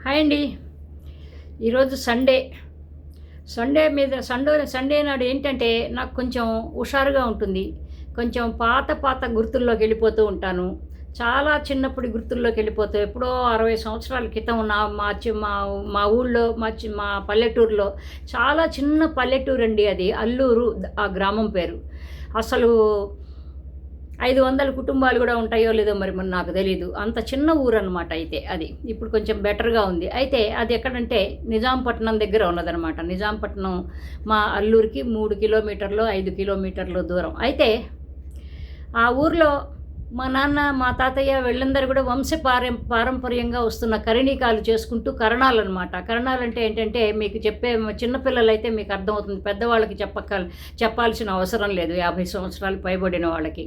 Hi అండి. ఈరోజు Sunday. Sunday మీద సండే సండే నాడు ఏంటంటే నాకు కొంచెం హుషారుగా ఉంటుంది. కొంచెం పాత పాత గుర్తుల్లోకి వెళ్ళిపోతూ ఉంటాను. చాలా చిన్నప్పుడు గుర్తుల్లోకి వెళ్ళిపోతూ ఎప్పుడో అరవై సంవత్సరాల క్రితం నా మా చి మా మా ఊళ్ళో మా చి మా పల్లెటూరులో చాలా చిన్న పల్లెటూరు అండి అది. అల్లూరు ఆ గ్రామం పేరు. అసలు ఐదు వందల కుటుంబాలు కూడా ఉంటాయో లేదో మరి మరి నాకు తెలియదు అంత చిన్న ఊరు అనమాట అయితే అది. ఇప్పుడు కొంచెం బెటర్గా ఉంది. అయితే అది ఎక్కడంటే నిజాంపట్నం దగ్గర ఉన్నదనమాట నిజాంపట్నం మా అల్లూరికి మూడు కిలోమీటర్లు ఐదు కిలోమీటర్లు దూరం. అయితే ఆ ఊర్లో మా నాన్న మా తాతయ్య వీళ్ళందరూ కూడా వంశ పారం పారంపర్యంగా వస్తున్న కరణీకాలు చేసుకుంటూ కరణాలు అనమాట కరణాలు అంటే ఏంటంటే మీకు చెప్పే చిన్నపిల్లలైతే మీకు అర్థమవుతుంది. పెద్దవాళ్ళకి చెప్పక చెప్పాల్సిన అవసరం లేదు యాభై సంవత్సరాలు పైబడిన వాళ్ళకి.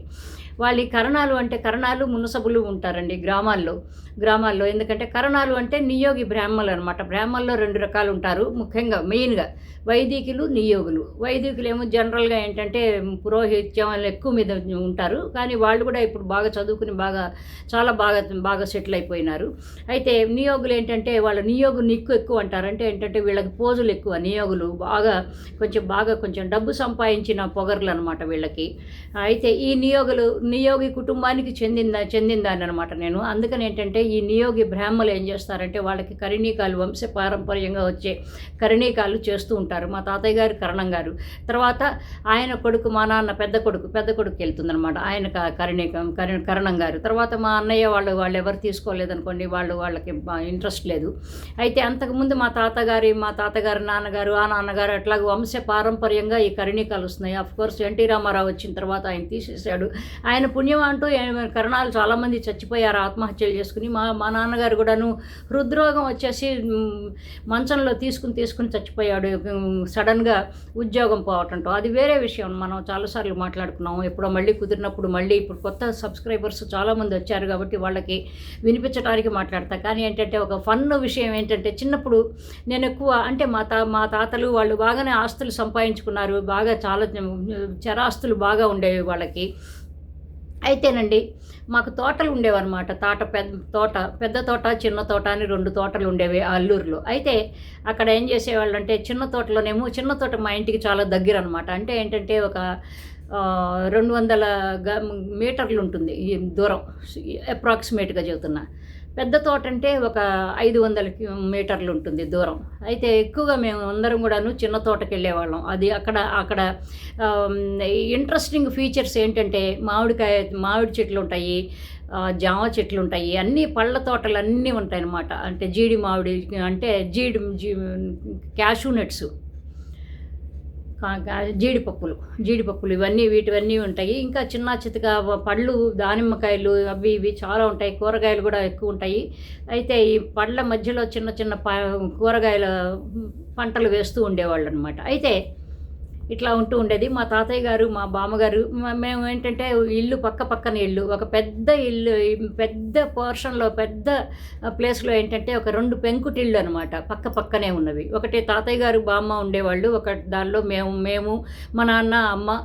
వాళ్ళ ఈ కరణాలు అంటే కరణాలు మునసబులు ఉంటారండి గ్రామాల్లో. గ్రామాల్లో. ఎందుకంటే కరణాలు అంటే నియోగి బ్రాహ్మలు అనమాట బ్రాహ్మల్లో రెండు రకాలు ఉంటారు ముఖ్యంగా మెయిన్గా వైదికులు నియోగులు. వైదికులు ఏమో జనరల్గా ఏంటంటే పురోహిత్యం ఎక్కువ మీద ఉంటారు. కానీ వాళ్ళు కూడా ఇప్పుడు బాగా చదువుకుని బాగా చాలా బాగా బాగా సెటిల్ అయిపోయినారు. అయితే నియోగులు ఏంటంటే వాళ్ళ నియోగు నిక్కు ఎక్కువ అంటారు. అంటే ఏంటంటే వీళ్ళకి పోజులు ఎక్కువ నియోగులు. బాగా కొంచెం బాగా కొంచెం డబ్బు సంపాదించిన పొగర్లు అనమాట వీళ్ళకి. అయితే ఈ నియోగులు నియోగి కుటుంబానికి చెందిందా చెందిందాన్ని అనమాట నేను. అందుకని ఏంటంటే ఈ నియోగి బ్రాహ్మలు ఏం చేస్తారంటే వాళ్ళకి కరిణీకాలు వంశ పారంపర్యంగా వచ్చే కరణీకాలు చేస్తూ ఉంటారు. మా తాతయ్య గారు కరణం గారు. తర్వాత ఆయన కొడుకు మా నాన్న పెద్ద కొడుకు పెద్ద కొడుకు వెళ్తుందనమాట ఆయన కరిణీ కరణీకం కరణం గారు. తర్వాత మా అన్నయ్య వాళ్ళు వాళ్ళు ఎవరు తీసుకోలేదనుకోండి వాళ్ళు వాళ్ళకి ఇంట్రెస్ట్ లేదు. అయితే అంతకుముందు మా తాతగారి మా తాతగారి నాన్నగారు ఆ నాన్నగారు అట్లాగే వంశ పారంపర్యంగా ఈ కరణీకాలు వస్తున్నాయి. అఫ్ కోర్స్ ఎన్టీ రామారావు వచ్చిన తర్వాత ఆయన తీసేశాడు. ఆయన పుణ్యం అంటూ కరణాలు చాలామంది చచ్చిపోయారు ఆత్మహత్యలు చేసుకుని మా మా నాన్నగారు కూడాను హృద్రోగం వచ్చేసి మంచంలో తీసుకుని తీసుకుని చచ్చిపోయాడు. సడన్గా ఉద్యోగం పోవటంతో. అది వేరే విషయం. మనం చాలాసార్లు మాట్లాడుకున్నాము. ఎప్పుడో మళ్ళీ కుదిరినప్పుడు మళ్ళీ ఇప్పుడు కొత్త సబ్స్క్రైబర్స్ చాలామంది వచ్చారు కాబట్టి వాళ్ళకి వినిపించడానికి మాట్లాడతా. కానీ ఏంటంటే ఒక ఫన్ విషయం ఏంటంటే చిన్నప్పుడు నేను ఎక్కువ అంటే మా తా మా తాతలు వాళ్ళు బాగానే ఆస్తులు సంపాదించుకున్నారు. బాగా చాలా చరాస్తులు బాగా ఉండేవి వాళ్ళకి. అయితేనండి మాకు తోటలు ఉండేవన్నమాట. తోట పెద్ద తోట పెద్ద తోట చిన్న తోట అని రెండు తోటలు ఉండేవి ఆ అల్లూరులో. అయితే అక్కడ ఏం చేసేవాళ్ళు అంటే చిన్న తోటలోనేమో చిన్న తోట మా ఇంటికి చాలా దగ్గర అనమాట అంటే ఏంటంటే ఒక రెండు వందల గ మీటర్లు ఉంటుంది ఈ దూరం అప్రాక్సిమేట్గా చెబుతున్నా. పెద్ద తోట అంటే ఒక ఐదు వందల మీటర్లు ఉంటుంది దూరం. అయితే ఎక్కువగా మేము అందరం కూడాను చిన్న తోటకి వెళ్ళేవాళ్ళం అది అక్కడ అక్కడ ఇంట్రెస్టింగ్ ఫీచర్స్ ఏంటంటే మామిడికాయ మామిడి చెట్లు ఉంటాయి జామ చెట్లు ఉంటాయి అన్ని పళ్ళ తోటలు అన్నీ ఉంటాయి అన్నమాట అంటే జీడి మామిడి అంటే జీడి జీ క్యాషూ నట్స్. జీడిపప్పులు. జీడిపప్పులు ఇవన్నీ వీటివన్నీ ఉంటాయి. ఇంకా చిన్న చితక పళ్ళు దానిమ్మకాయలు అవి ఇవి చాలా ఉంటాయి. కూరగాయలు కూడా ఎక్కువ ఉంటాయి. అయితే ఈ పళ్ళ మధ్యలో చిన్న చిన్న ప కూరగాయల పంటలు వేస్తూ ఉండేవాళ్ళు అనమాట అయితే ఇట్లా ఉంటూ ఉండేది. మా తాతయ్య గారు మా బామ్మగారు మేము ఏంటంటే ఇల్లు పక్క పక్కన ఇల్లు ఒక పెద్ద ఇల్లు పెద్ద పోర్షన్లో పెద్ద ప్లేస్లో ఏంటంటే ఒక రెండు పెంకుటిళ్ళు అనమాట పక్క పక్కనే ఉన్నవి. ఒకటి తాతయ్య గారు బామ్మ ఉండేవాళ్ళు. ఒక దానిలో మేము మేము మా నాన్న అమ్మ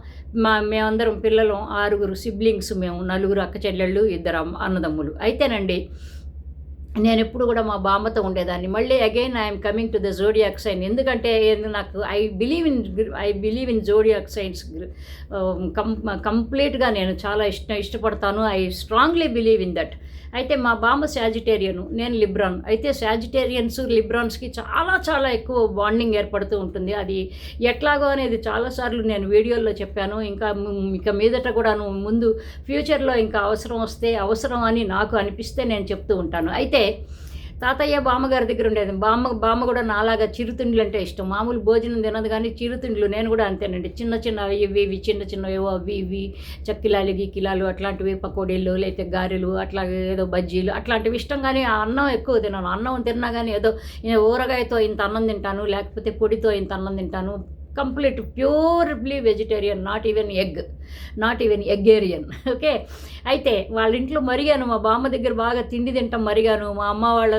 మా మేమందరం పిల్లలు ఆరుగురు సిబ్లింగ్స్ మేము నలుగురు అక్క చెల్లెళ్ళు ఇద్దరు అమ్మ అన్నదమ్ములు. అయితేనండి నేను ఎప్పుడు కూడా మా బామ్మతో ఉండేదాన్ని. మళ్ళీ again I'm coming to the zodiac sign ఎందుకంటే నాకు I believe in I believe in zodiac signs come కంప్లీట్గా నేను చాలా ఇష్ట ఇష్టపడతాను. I strongly believe in that అయితే మా బామ్మ శాజిటేరియను నేను లిబ్రాన్ అయితే శాజిటేరియన్స్ లిబ్రాన్స్కి చాలా చాలా ఎక్కువ బాండింగ్ ఏర్పడుతూ ఉంటుంది. అది ఎట్లాగో అనేది చాలాసార్లు నేను వీడియోల్లో చెప్పాను. ఇంకా ఇక మీదట కూడాను ముందు ఫ్యూచర్లో ఇంకా అవసరం వస్తే అవసరం అని నాకు అనిపిస్తే నేను చెప్తూ ఉంటాను. అయితే తాతయ్య బామ్మగారి దగ్గర ఉండేది. బామ్మ బామ్మ కూడా నాలాగా చిరుతిండ్లు అంటే ఇష్టం. మామూలు భోజనం తినదు కానీ చిరుతిండ్లు నేను కూడా అంతేనండి. చిన్న చిన్న ఇవి ఇవి చిన్న చిన్నవేవో అవి ఇవి చక్కిలాలు గిక్కిలాలు అట్లాంటివి పకోడీలు లేకపోతే గారెలు అట్లాగే ఏదో బజ్జీలు అట్లాంటివి ఇష్టం కానీ ఆ అన్నం ఎక్కువ తినను. అన్నం తిన్నా కానీ ఏదో ఊరగాయతో ఇంత అన్నం తింటాను లేకపోతే పొడితో ఇంత అన్నం తింటాను complete purely vegetarian not even egg not even eggetarian okay అయితే వాళ్ళ ఇంట్లో మరిగాను మా బామ్మ దగ్గర బాగా తిండి తింటాం మరిగాను మా అమ్మ వాళ్ళ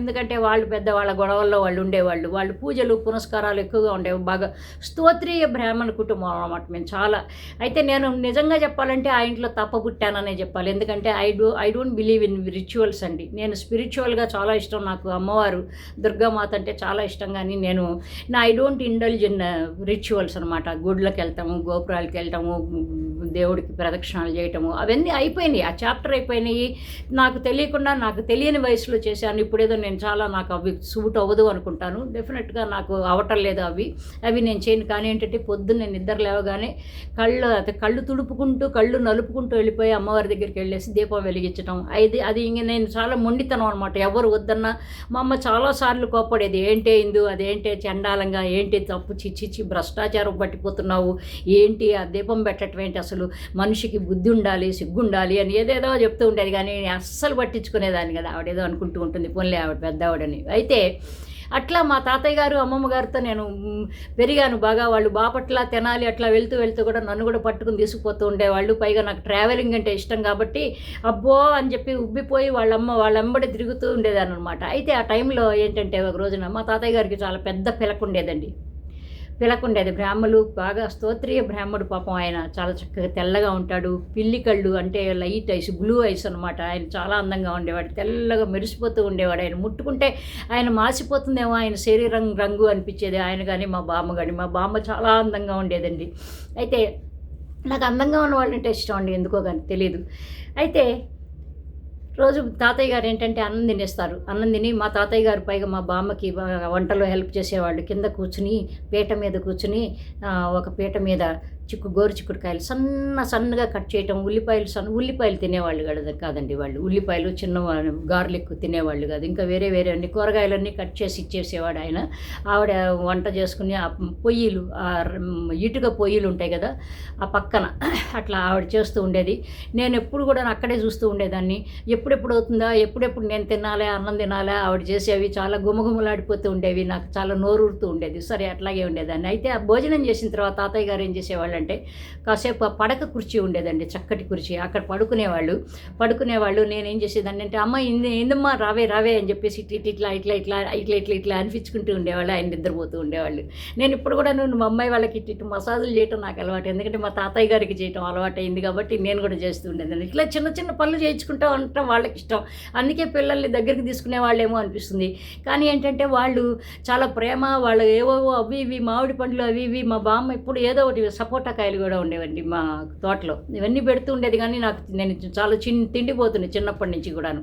ఎందుకంటే వాళ్ళు పెద్ద వాళ్ళ గొడవల్లో వాళ్ళు ఉండేవాళ్ళు. వాళ్ళు పూజలు పునస్కారాలు ఎక్కువగా ఉండేవి. బాగా స్తోత్రీయ బ్రాహ్మణ కుటుంబం అన్నమాట మేము చాలా. అయితే నేను నిజంగా చెప్పాలంటే ఆ ఇంట్లో తప్ప పుట్టాననే చెప్పాలి. ఎందుకంటే I do I don't believe in rituals అండి. నేను స్పిరిచువల్గా చాలా ఇష్టం నాకు. అమ్మవారు దుర్గామాత అంటే చాలా ఇష్టం కానీ నేను నా I don't indulge in rituals అనమాట గుడ్లకు వెళ్తాము గోపురాలకు వెళ్తాము దేవుడికి ప్రదక్షిణాలు చేయటము అవన్నీ అయిపోయినాయి. ఆ చాప్టర్ అయిపోయినాయి. నాకు తెలియకుండా నాకు తెలియని వయసులో చేశాను. ఇప్పుడేదో నేను చాలా నాకు అవి సూట్ అవ్వదు అనుకుంటాను. డెఫినెట్గా నాకు అవటం లేదు అవి. అవి నేను చేయను. కానీ ఏంటంటే పొద్దున్న నేను నిద్ర లేవగానే కళ్ళు అది కళ్ళు తుడుపుకుంటూ కళ్ళు నలుపుకుంటూ వెళ్ళిపోయి అమ్మవారి దగ్గరికి వెళ్ళేసి దీపం వెలిగించడం అది అది ఇంక నేను చాలా మొండితనం అనమాట ఎవరు వద్దన్నా మా అమ్మ చాలాసార్లు కోపడేది ఏంటే ఇందు అదేంటే చండాలంగా ఏంటి తప్పు చిచ్చిచ్చి భ్రష్టాచారం పట్టిపోతున్నావు? ఏంటి ఆ దీపం పెట్టడం ఏంటి అసలు? మనిషికి బుద్ధి ఉండాలి సిగ్గుండాలి అని ఏదేదో చెప్తూ ఉండేది కానీ నేను అస్సలు పట్టించుకునేదాన్ని కదా. ఆవిడేదో అనుకుంటూ ఉంటుంది పోన్లే ఆవిడ పెద్ద ఆవిడని అయితే అట్లా మా తాతయ్య గారు అమ్మమ్మ గారితో నేను పెరిగాను బాగా. వాళ్ళు బాపట్ల తెనాలి అట్లా వెళ్తూ వెళ్తూ కూడా నన్ను కూడా పట్టుకుని తీసుకుపోతూ ఉండేవాళ్ళు. పైగా నాకు ట్రావెలింగ్ అంటే ఇష్టం కాబట్టి అబ్బో అని చెప్పి ఉబ్బిపోయి వాళ్ళమ్మ వాళ్ళంబడి తిరుగుతూ ఉండేదాన్ని అనమాట అయితే ఆ టైంలో ఏంటంటే ఒక రోజున మా తాతయ్య గారికి చాలా పెద్ద పిలక ఉండేదండి. పిలకుండేది బ్రాహ్మలు బాగా స్తోత్రీయ బ్రాహ్మడు పాపం ఆయన. చాలా చక్కగా తెల్లగా ఉంటాడు. పిల్లి కళ్ళు అంటే లైట్ ఐస్ బ్లూ ఐస్ అనమాట ఆయన చాలా అందంగా ఉండేవాడు. తెల్లగా మెరిసిపోతూ ఉండేవాడు. ఆయన ముట్టుకుంటే ఆయన మాసిపోతుందేమో ఆయన శరీరం రంగు అనిపించేది. ఆయన కానీ మా బామ్మ కానీ మా బామ్మ చాలా అందంగా ఉండేదండి. అయితే నాకు అందంగా ఉన్న వాళ్ళంటే ఇష్టం అండి. ఎందుకో కానీ తెలియదు అయితే రోజు తాతయ్య గారు ఏంటంటే అన్నం తినేస్తారు. అన్నం తిని మా తాతయ్య గారు పైగా మా బామ్మకి వంటలో హెల్ప్ చేసేవాళ్ళు. కింద కూర్చుని పీట మీద కూర్చుని ఒక పీట మీద చిక్కు గోరు చిక్కుడుకాయలు సన్న సన్నగా కట్ చేయటం ఉల్లిపాయలు సన్న ఉల్లిపాయలు తినేవాళ్ళు కదా కాదండి వాళ్ళు. ఉల్లిపాయలు చిన్న గార్లిక్ తినేవాళ్ళు కాదు. ఇంకా వేరే వేరే అన్ని కూరగాయలన్నీ కట్ చేసి ఇచ్చేసేవాడు ఆయన. ఆవిడ వంట చేసుకుని ఆ పొయ్యిలు ఆ ఇటుక పొయ్యిలు ఉంటాయి కదా ఆ పక్కన అట్లా ఆవిడ చేస్తూ ఉండేది. నేను ఎప్పుడు కూడా అక్కడే చూస్తూ ఉండేదాన్ని. ఎప్పుడెప్పుడు అవుతుందా ఎప్పుడెప్పుడు నేను తినాలా అన్నం తినాలా ఆవిడ చేసేవి చాలా గుమగుమలాడిపోతూ ఉండేవి. నాకు చాలా నోరూరుతూ ఉండేది. సరే అట్లాగే ఉండేదాన్ని. అయితే ఆ భోజనం చేసిన తర్వాత తాతయ్య గారు ఏం చేసేవాళ్ళు అంటే కాసేపు ఆ పడక కుర్చీ ఉండేదండి చక్కటి కుర్చీ. అక్కడ పడుకునేవాళ్ళు. పడుకునేవాళ్ళు నేను ఏం చేసేదాన్ని అంటే అమ్మ ఇంది ఏందమ్మా రావే రావే అని చెప్పేసి ఇట్లా ఇట్లా ఇట్లా ఇట్లా ఇట్లా ఇట్లా ఇట్లా అనిపించుకుంటూ ఉండేవాళ్ళు. ఆయన నిద్రపోతూ ఉండేవాళ్ళు. నేను ఇప్పుడు కూడా నువ్వు మా అమ్మాయి వాళ్ళకి ఇటు ఇటు మసాజులు చేయటం నాకు అలవాటు. ఎందుకంటే మా తాతయ్య గారికి చేయటం అలవాటు అయింది కాబట్టి నేను కూడా చేస్తూ ఉండేదాన్ని. ఇట్లా చిన్న చిన్న పనులు చేయించుకుంటూ ఉండటం వాళ్ళకి ఇష్టం. అందుకే పిల్లల్ని దగ్గరికి తీసుకునే వాళ్ళేమో అనిపిస్తుంది. కానీ ఏంటంటే వాళ్ళు చాలా ప్రేమ వాళ్ళు ఏవో అవి ఇవి మామిడి పండ్లు అవి ఇవి మా బామ్మ ఇప్పుడు ఏదో ఒకటి సపోటా కాయలు కూడా ఉండేవండి మా తోటలో. ఇవన్నీ పెడుతూ ఉండేది కానీ నాకు నేను చాలా చిన్న తిండిపోతున్నాయి చిన్నప్పటి నుంచి కూడాను.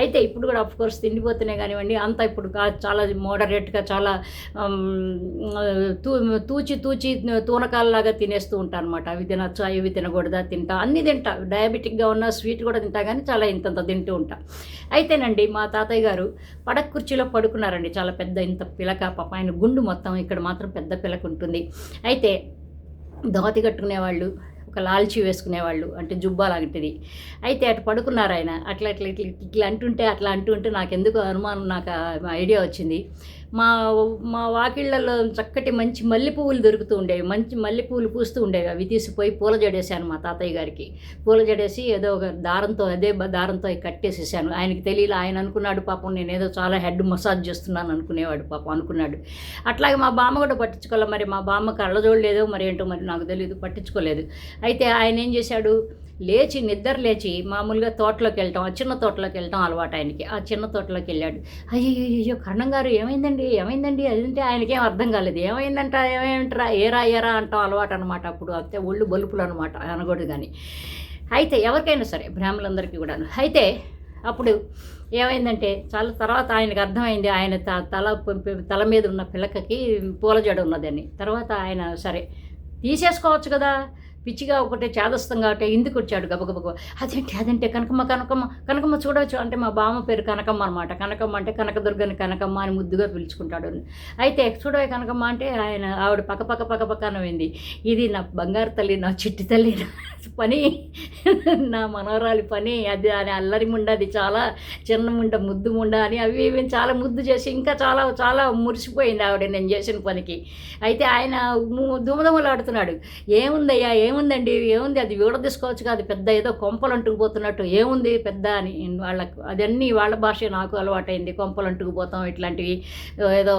అయితే ఇప్పుడు కూడా అఫ్ కోర్స్ తిండిపోతున్నాయి కానివ్వండి అంతా ఇప్పుడు చాలా మోడరేట్గా చాలా తూ తూచి తూచి తూనకాలలాగా తినేస్తూ ఉంటాను అనమాట అవి తినచ్చా ఇవి తినకూడదా తింటా అన్నీ తింటా. డయాబెటిక్గా ఉన్న స్వీట్ కూడా తింటా కానీ చాలా ఇంతంత తింటూ ఉంటా. అయితేనండి మా తాతయ్య గారు పడక కుర్చీలో పడుకున్నారండి. చాలా పెద్ద ఇంత పిలక పాప ఆయన గుండు మొత్తం ఇక్కడ మాత్రం పెద్ద పిలక ఉంటుంది. అయితే ధోతి కట్టుకునేవాళ్ళు ఒక లాల్చి వేసుకునేవాళ్ళు అంటే జుబ్బా లాంటిది. అయితే అటు పడుకున్నారు ఆయన. అట్లా ఇట్లా ఇట్లా ఇట్లా అంటుంటే అట్లా అంటుంటే నాకు ఎందుకు అనుమానం నాకు ఐడియా వచ్చింది. మా మా వాకిళ్ళల్లో చక్కటి మంచి మల్లె పువ్వులు దొరుకుతూ ఉండేవి. మంచి మల్లె పువ్వులు పూస్తూ ఉండేవి. అవి తీసిపోయి పూల జడేశాను మా తాతయ్య గారికి. పూల జడేసి ఏదో ఒక దారంతో అదే దారంతో కట్టేసేసాను. ఆయనకి తెలియలే ఆయన అనుకున్నాడు పాపం నేను ఏదో చాలా హెడ్ మసాజ్ చేస్తున్నాను అనుకునేవాడు పాపం అనుకున్నాడు. అట్లాగే మా బామ్మ కూడా పట్టించుకోవాలి మరి మా బామ్మ కళ్ళజోడు లేదో మరి ఏంటో మరి నాకు తెలియదు పట్టించుకోలేదు. అయితే ఆయన ఏం చేశాడు? లేచి నిద్ర లేచి మామూలుగా తోటలోకి వెళ్ళటం ఆ చిన్న తోటలోకి వెళ్ళటం అలవాటు ఆయనకి. ఆ చిన్న తోటలోకి వెళ్ళాడు. అయ్యో అయ్యో కరణం గారు ఏమైందండి? ఏమైందండి? అదంటే ఆయనకేం అర్థం కాలేదు. ఏమైందంట ఏమైంటారా? ఏరా ఏరా అంటాం అలవాటు అనమాట అప్పుడు. అంతే ఒళ్ళు బలుపులు అనమాట అనకూడదు కానీ. అయితే ఎవరికైనా సరే బ్రాహ్మణులందరికీ కూడా అయితే అప్పుడు ఏమైందంటే చాలా తర్వాత ఆయనకు అర్థమైంది. ఆయన త- తల తల మీద ఉన్న పిల్లకకి పూల జడ ఉన్నదని. తర్వాత ఆయన సరే తీసేసుకోవచ్చు కదా? పిచ్చిగా ఒకటే చేదస్తంగా ఒకటే ఇందుకు వచ్చాడు? గబగబగ అదేంటి? అదంటే? కనకమ్మ కనకమ్మ కనకమ్మ చూడవచ్చు అంటే మా బామ్మ పేరు కనకమ్మ అనమాట కనకమ్మ అంటే కనకదుర్గని కనకమ్మ అని ముద్దుగా పిలుచుకుంటాడు. అయితే చూడవే కనకమ్మ అంటే ఆయన ఆవిడ పక్క పక్క పక్క పక్క నవ్వింది ఇది నా బంగారు తల్లి నా చిట్టి తల్లి నా పని నా మనవరాలి పని అది అని అల్లరి ముండ అది చాలా చిన్న ముండ ముద్దు ముండ అని అవి ఇవి చాలా ముద్దు చేసి ఇంకా చాలా చాలా మురిసిపోయింది ఆవిడ నేను చేసిన పనికి. అయితే ఆయన ము- ఏముందయ్యా? ఏం ఏముందండి? ఏముంది? అది వీడ తీసుకోవచ్చు కాదు. పెద్ద ఏదో కొంపలు అంటుకుపోతున్నట్టు ఏముంది పెద్ద అని వాళ్ళకు అదన్నీ వాళ్ళ భాష నాకు అలవాటైంది. కొంపలు అంటుకుపోతాం ఇట్లాంటివి ఏదో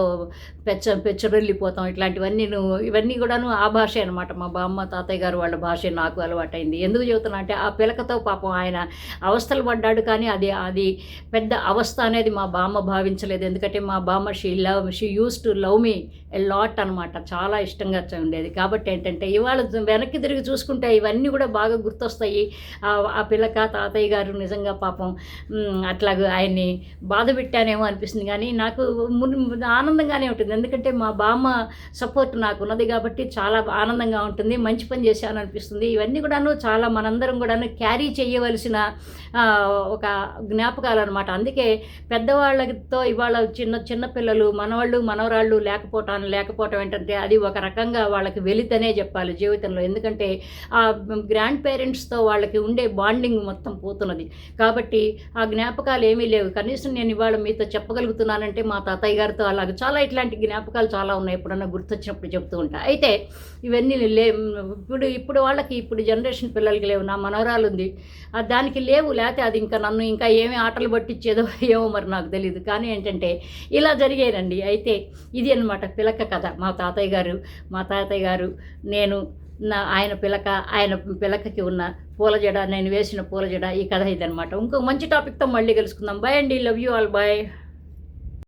పెచ్చ పెచ్చరెళ్ళిపోతాం ఇట్లాంటివన్నీ నువ్వు ఇవన్నీ కూడాను ఆ భాషే అనమాట మా బామ్మ తాతయ్య గారు వాళ్ళ భాషే నాకు అలవాటైంది. ఎందుకు చెబుతున్నా అంటే ఆ పిలకతో పాపం ఆయన అవస్థలు పడ్డాడు కానీ అది అది పెద్ద అవస్థ అనేది మా బామ్మ భావించలేదు. ఎందుకంటే మా బామ్మ she love she use to love me a lot అనమాట చాలా ఇష్టంగా ఉండేది. కాబట్టి ఏంటంటే ఇవాళ వెనక్కి తిరిగి చూసుకుంటే ఇవన్నీ కూడా బాగా గుర్తొస్తాయి. ఆ- పిల్లక తాతయ్య గారు నిజంగా పాపం అట్లాగే అట్లాగ ఆయన్ని బాధ పెట్టానేమో అనిపిస్తుంది. కానీ నాకు ఆనందంగానే ఉంటుంది. ఎందుకంటే మా బామ్మ సపోర్ట్ నాకు ఉన్నది కాబట్టి చాలా ఆనందంగా ఉంటుంది. మంచి పని చేశాను అనిపిస్తుంది. ఇవన్నీ కూడాను చాలా మనందరం కూడాను క్యారీ చేయవలసిన ఒక జ్ఞాపకాలు అనమాట అందుకే పెద్దవాళ్ళతో ఇవాళ చిన్న చిన్న పిల్లలు మనవాళ్ళు మనవరాళ్ళు లేకపోవటం లేకపోవటం ఏంటంటే అది ఒక రకంగా వాళ్ళకి వెలితనే చెప్పాలి జీవితంలో. ఎందుకంటే ఆ గ్రాండ్ పేరెంట్స్తో వాళ్ళకి ఉండే బాండింగ్ మొత్తం పోతున్నది. కాబట్టి ఆ జ్ఞాపకాలు ఏమీ లేవు. కనీసం నేను ఇవాళ మీతో చెప్పగలుగుతున్నానంటే మా తాతయ్య గారితో అలాగ చాలా ఇట్లాంటి జ్ఞాపకాలు చాలా ఉన్నాయి. ఎప్పుడన్నా గుర్తొచ్చినప్పుడు చెప్తూ ఉంటా. అయితే ఇవన్నీ లే ఇప్పుడు ఇప్పుడు వాళ్ళకి ఇప్పుడు జనరేషన్ పిల్లలకి లేవు. నా మనవరాలు ఉంది. దానికి లేవు. లేకపోతే అది ఇంకా నన్ను ఇంకా ఏమి ఆటలు పట్టించేదో ఏమో మరి నాకు తెలియదు కానీ ఏంటంటే ఇలా జరిగేనండి అయితే ఇది అన్నమాట పిలక కథ. మా తాతయ్య గారు మా తాతయ్య గారు నేను నా ఆయన పిలక ఆయన పిలకకి ఉన్న పూల జడ నేను వేసిన పూల జడ ఈ కథ ఇదనమాట ఇంకో మంచి టాపిక్తో మళ్ళీ కలుసుకుందాం. బాయ్ అండి. Love you all bye